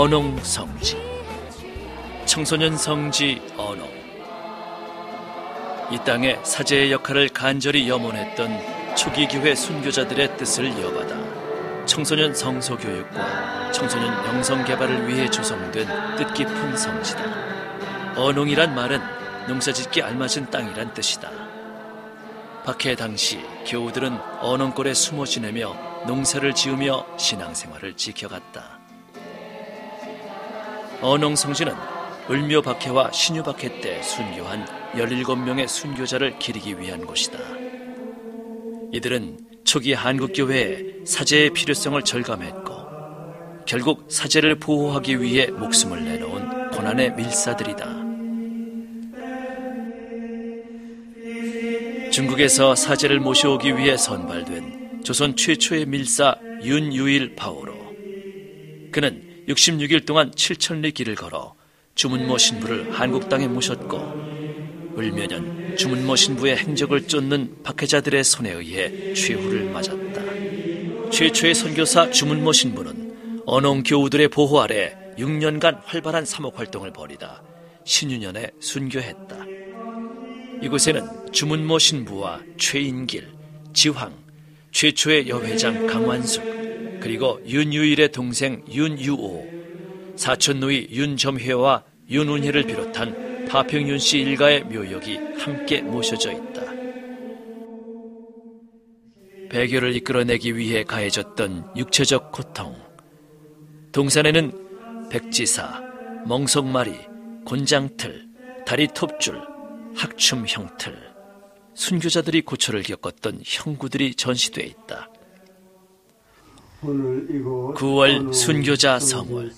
언홍 성지 청소년 성지 언홍 이 땅에 사제의 역할을 간절히 염원했던 초기 교회 순교자들의 뜻을 이어받아 청소년 성소 교육과 청소년 영성 개발을 위해 조성된 뜻깊은 성지다. 언홍이란 말은 농사짓기 알맞은 땅이란 뜻이다. 박해 당시 교우들은 언홍골에 숨어 지내며 농사를 지으며 신앙생활을 지켜갔다. 언홍성지는 을묘 박해와 신유 박해 때 순교한 17명의 순교자를 기리기 위한 곳이다. 이들은 초기 한국교회에 사제의 필요성을 절감했고 결국 사제를 보호하기 위해 목숨을 내놓은 고난의 밀사들이다. 중국에서 사제를 모셔오기 위해 선발된 조선 최초의 밀사 윤유일 바오로. 그는 66일 동안 7천리 길을 걸어 주문모 신부를 한국 땅에 모셨고 을면년 주문모 신부의 행적을 쫓는 박해자들의 손에 의해 최후를 맞았다. 최초의 선교사 주문모 신부는 언홍 교우들의 보호 아래 6년간 활발한 사목 활동을 벌이다 신유년에 순교했다. 이곳에는 주문모 신부와 최인길, 지황, 최초의 여회장 강완숙, 그리고 윤유일의 동생 윤유오, 사촌 누이 윤점회와 윤운희를 비롯한 파평윤 씨 일가의 묘역이 함께 모셔져 있다. 배교를 이끌어내기 위해 가해졌던 육체적 고통. 동산에는 백지사, 멍석마리, 곤장틀, 다리 톱줄, 학춤 형틀, 순교자들이 고초를 겪었던 형구들이 전시돼 있다. 9월 순교자 성월,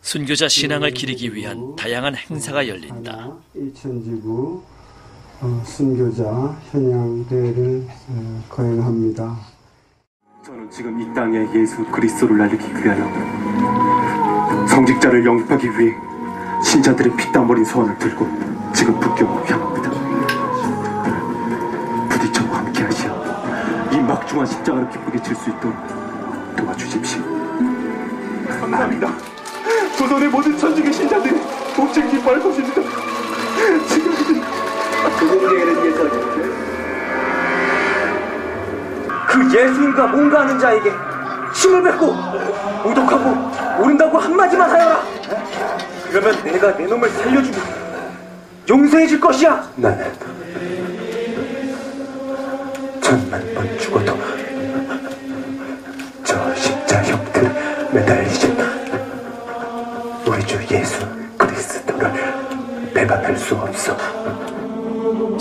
순교자 신앙을 기리기 위한 다양한 행사가 열린다. 2019 어, 순교자 현양대회를 어, 거행합니다. 저는 지금 이 땅에 예수 그리스도를 알리기 위하여 성직자를 영입하기 위해 신자들의 피땀 어린 소원을 들고 지금 북경으로 향합니다. 부디 저와 함께 하시어 이 막중한 십자가를 기쁘게 질수 있도록 도와주십시오. 감사합니다. 조선의 모든 천주교 신자들이 옥죄 기뻐할 것입니다. 지금 그공대에는 예서 그 예수님과 뭔가 하는 자에게 힘을 뱉고 오독하고 오른다고 한마디만 하여라 그러면 내가 내 놈을 살려주고 용서해 줄 것이야 나는 천만 번 죽어도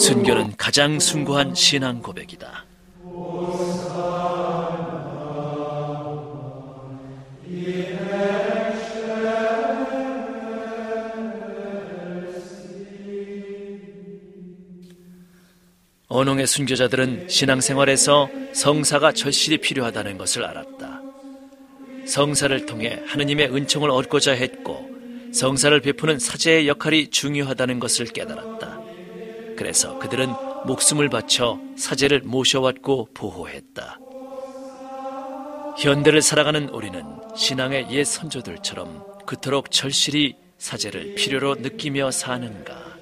순교는 가장 숭고한 신앙 고백이다. 언홍의 순교자들은 신앙생활에서 성사가 절실히 필요하다는 것을 알았다. 성사를 통해 하느님의 은총을 얻고자 했고 성사를 베푸는 사제의 역할이 중요하다는 것을 깨달았다. 그래서 그들은 목숨을 바쳐 사제를 모셔왔고 보호했다. 현대를 살아가는 우리는 신앙의 옛 선조들처럼 그토록 절실히 사제를 필요로 느끼며 사는가?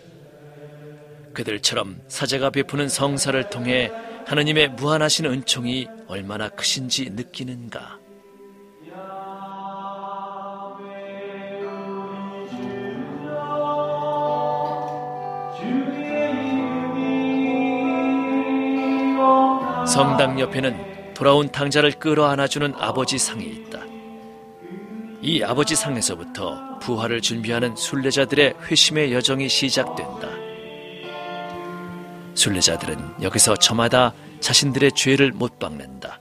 그들처럼 사제가 베푸는 성사를 통해 하느님의 무한하신 은총이 얼마나 크신지 느끼는가? 성당 옆에는 돌아온 탕자를 끌어안아주는 아버지 상이 있다. 이 아버지 상에서부터 부활을 준비하는 순례자들의 회심의 여정이 시작된다. 순례자들은 여기서 저마다 자신들의 죄를 못 박는다.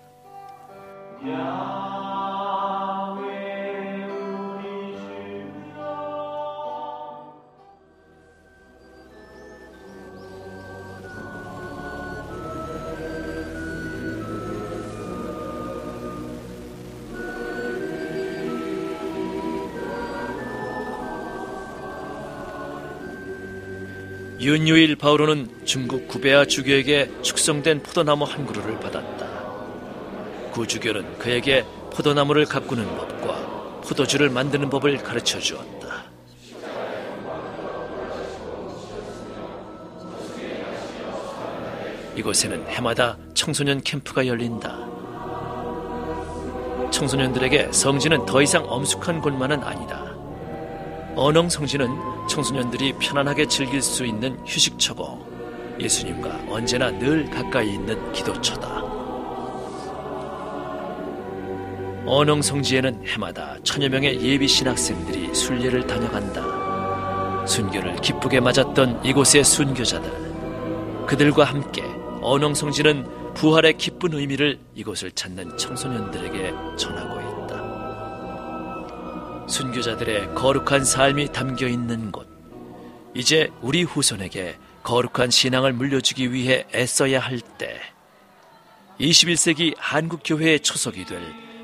윤유일 바오로는 중국 구베아 주교에게 축성된 포도나무 한 그루를 받았다. 구주교는 그에게 포도나무를 가꾸는 법과 포도주를 만드는 법을 가르쳐 주었다. 이곳에는 해마다 청소년 캠프가 열린다. 청소년들에게 성지는 더 이상 엄숙한 곳만은 아니다. 언엉 성지는 청소년들이 편안하게 즐길 수 있는 휴식처고 예수님과 언제나 늘 가까이 있는 기도처다. 언엉 성지에는 해마다 천여 명의 예비 신학생들이 순례를 다녀간다. 순교를 기쁘게 맞았던 이곳의 순교자들, 그들과 함께 언엉 성지는 부활의 기쁜 의미를 이곳을 찾는 청소년들에게 있다. 순교자들의 거룩한 삶이 담겨 있는 곳. 이제 우리 후손에게 거룩한 신앙을 물려주기 위해 애써야 할 때. 21세기 한국교회의 초석이 될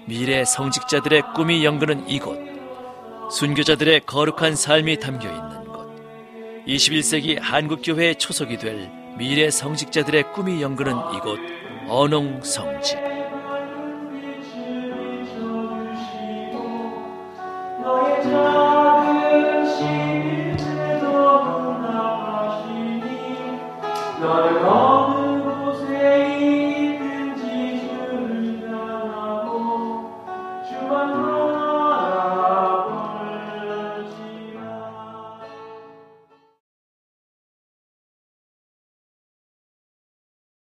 미래 성직자들의 꿈이 연그는 이곳. 순교자들의 거룩한 삶이 담겨 있는 곳. 21세기 한국교회의 초석이 될 미래 성직자들의 꿈이 연그는 이곳 언홍성지.